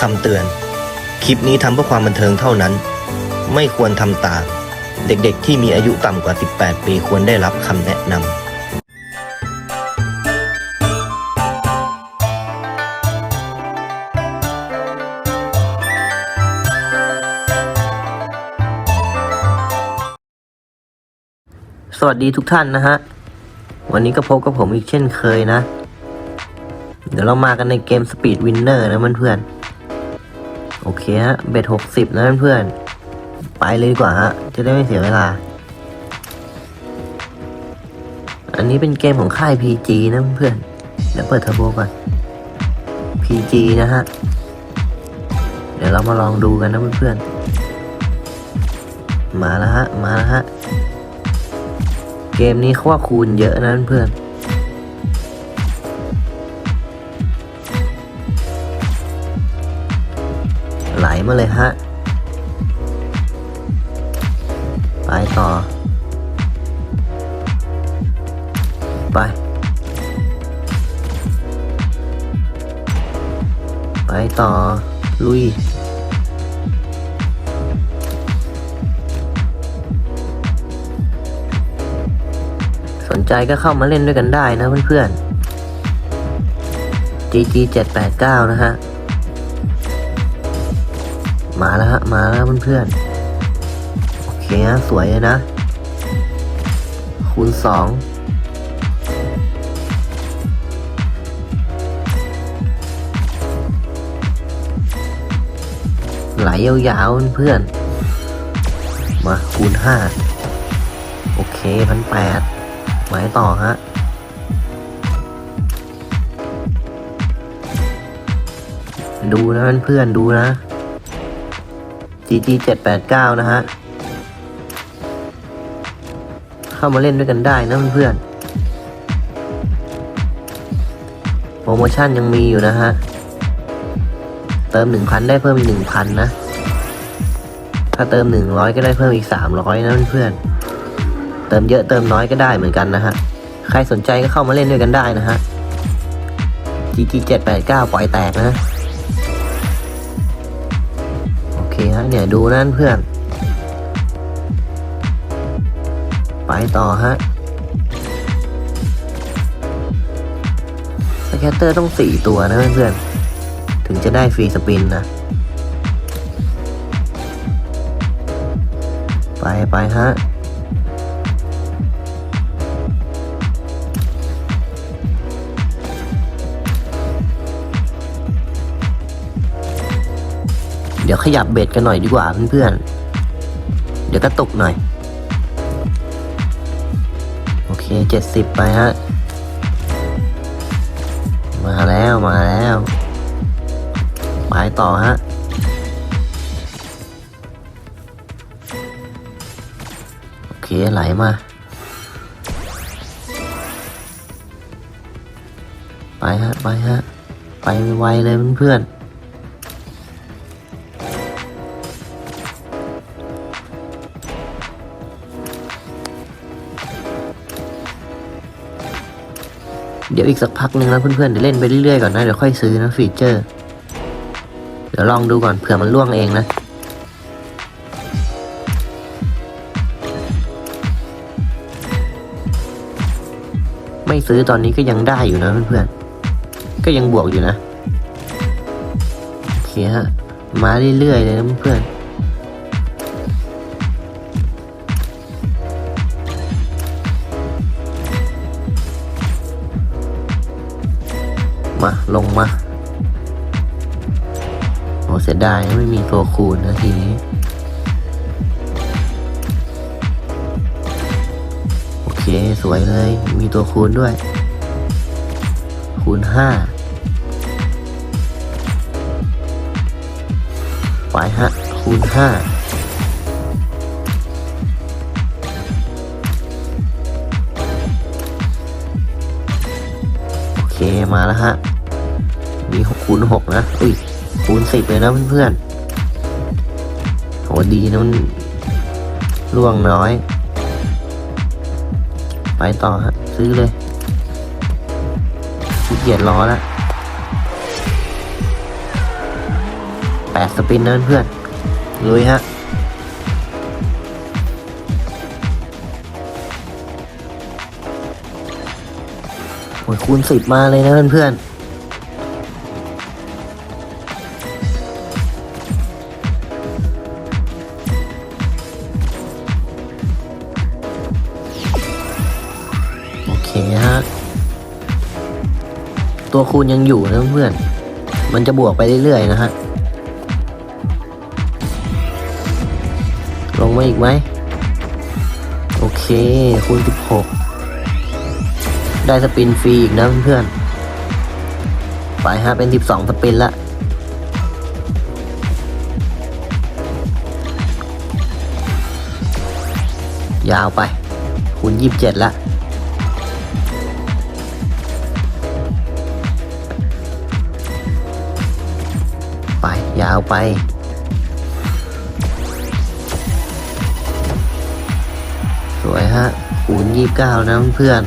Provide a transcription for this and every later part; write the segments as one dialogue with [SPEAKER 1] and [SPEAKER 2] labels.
[SPEAKER 1] คำเตือน คลิปนี้ทำเพื่อความบันเทิงเท่านั้น ไม่ควรทำตาม เด็กๆที่มีอายุต่ำกว่า 18 ปีควรได้รับคำแนะนำสวัสดีทุกท่านนะฮะ วันนี้ก็พบกับผมอีกเช่นเคยนะ เดี๋ยวเรามากันในเกม Speed Winner นะเพื่อนๆ เคฮะเบ็ดหกสิบนะเพื่อนๆไปเลยดีกว่าฮะ จะได้ไม่เสียเวลา อันนี้เป็นเกมของค่าย PG นะเพื่อนเดี๋ยวเปิดเทอร์โบก่อน PG นะฮะ เดี๋ยวเรามาลองดูกันนะเพื่อนๆมาแล้วฮะ มาแล้วฮะ เกมนี้เขาว่าคูณเยอะนะเพื่อนไมาเลยฮะ ไปต่อ ไป ไปต่อ ลุย สนใจก็เข้ามาเล่นด้วยกันได้นะเพื่อนๆ GG 789 นะฮะ มาแล้วฮะ มาแล้วเพื่อนๆ โอเคฮะ สวยเลยนะ คูณสองไหลยาวๆเพื่อนๆ มาคูณห้าโอเคพันแปดไว้ต่อฮะดูนะเพื่อนๆดูนะ GG 789 นะฮะ เข้ามาเล่นด้วยกันได้นะเพื่อนๆโปรโมชั่นยังมีอยู่นะฮะ เติม 1,000 ได้เพิ่มอีก 1,000 นะ ถ้าเติม 100 ก็ได้เพิ่มอีก 300 นะเพื่อนๆเติมเยอะเติมน้อยก็ได้เหมือนกันนะฮะ ใครสนใจก็เข้ามาเล่นด้วยกันได้นะฮะ GG 789 ปล่อยแตกนะ ฮะเนี่ยดูนั่นเพื่อน ไปต่อฮะสแคตเตอร์ต้องสี่ตัวนะเพื่อนๆ ถึงจะได้ฟรีสปินนะ ไปไปฮะ ดี๋ยวขยับเบ็ดกันหน่อยดีกว่าเพื่อนๆ เดี๋ยวกระตุกหน่อย โอเคเจ็ดสิบไปฮะ มาแล้วมาแล้วไปต่อฮะโอเคไหลมา ไปฮะ ไปฮะ ไปไวเลยเพื่อนๆ เดี๋ยวอีกสักพักหนึ่งนะเพื่อนๆเดี๋ยวเล่นไปเรื่อยๆก่อนนะเดี๋ยวค่อยซื้อนะฟีเจอร์ เดี๋ยวลองดูก่อนเผื่อมันล่วงเองนะไม่ซื้อตอนนี้ก็ยังได้อยู่นะเพื่อนๆ ก็ยังบวกอยู่นะโอเคฮะมาเรื่อยๆเลยนะเพื่อนๆ มา ลงมาโอ้เสียดายไม่มีตัวคูณนะทีนี้ โอเค สวยเลย มีตัวคูณด้วย คูณห้าไปฮะ คูณห้าโอเคมาแล้วฮะ มีหกคูณหกนะอุ้ยคูณสิบเลยนะเพื่อนๆโหดีนะมันล่วงน้อย ไปต่อฮะ ซื้อเลยขี้เกียจรอแล้วดสปินนะเพื่อนลุยฮะโอ้ยคูณสิบมาเลยนะเพื่อนๆ ตัวคูณยังอยู่นะเพื่อน มันจะบวกไปเรื่อยๆนะฮะ ลงมาอีกไหม โอเค คูณ 16 ได้สปินฟรีอีกนะเพื่อนไปฮะเป็น 12 สปินละยาวไปคูณ 27ละาวไป สวยฮะคูณ29นะเพื่อน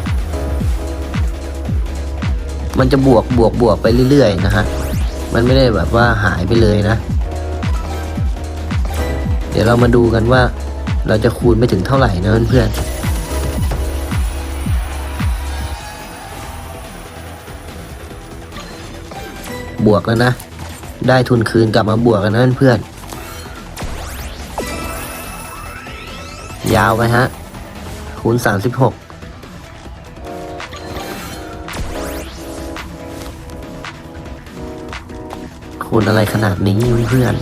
[SPEAKER 1] มันจะบวกบวกบวกไปเรื่อยๆนะฮะ มันไม่ได้แบบว่าหายไปเลยนะ เดี๋ยวเรามาดูกันว่า เราจะคูณไปถึงเท่าไหร่นะเพื่อนๆบวกแล้วนะ ได้ทุนคืนกลับมาบวกกันนะเพื่อนๆยาวไปฮะ คูณ 36 คูณอะไรขนาดนี้เพื่อน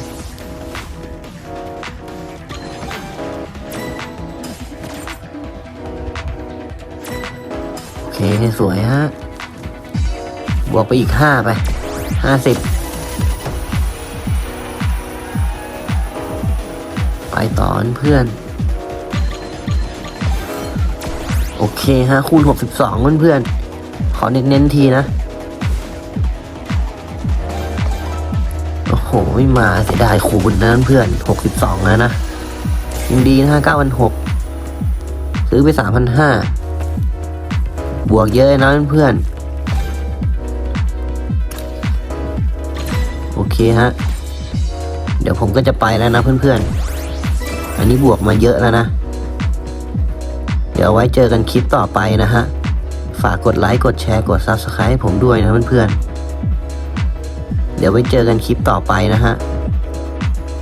[SPEAKER 1] โอเค สวยฮะ บวกไปอีกห้าไปห้าสิบไปต่อเพื่อนโอเคฮะคูณ 62 เพื่อนๆ ขอเน้นๆทีนะ โอ้โห ไม่มาเสียดายคูณนะเพื่อน 62 แล้วนะยังดีนะฮะ9,600ซื้อไป 3,500 บวกเยอะนะเพื่อนๆ โอเคฮะ เดี๋ยวผมก็จะไปแล้วนะเพื่อนๆ อันนี้บวกมาเยอะแล้วนะ เดี๋ยวไว้เจอกันคลิปต่อไปนะฮะ ฝากกดไลค์ กดแชร์ กด Subscribe ให้ผมด้วยนะเพื่อนๆ เดี๋ยวไว้เจอกันคลิปต่อไปนะฮะ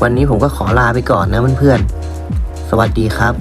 [SPEAKER 1] วันนี้ผมก็ขอลาไปก่อนนะเพื่อนๆ สวัสดีครับ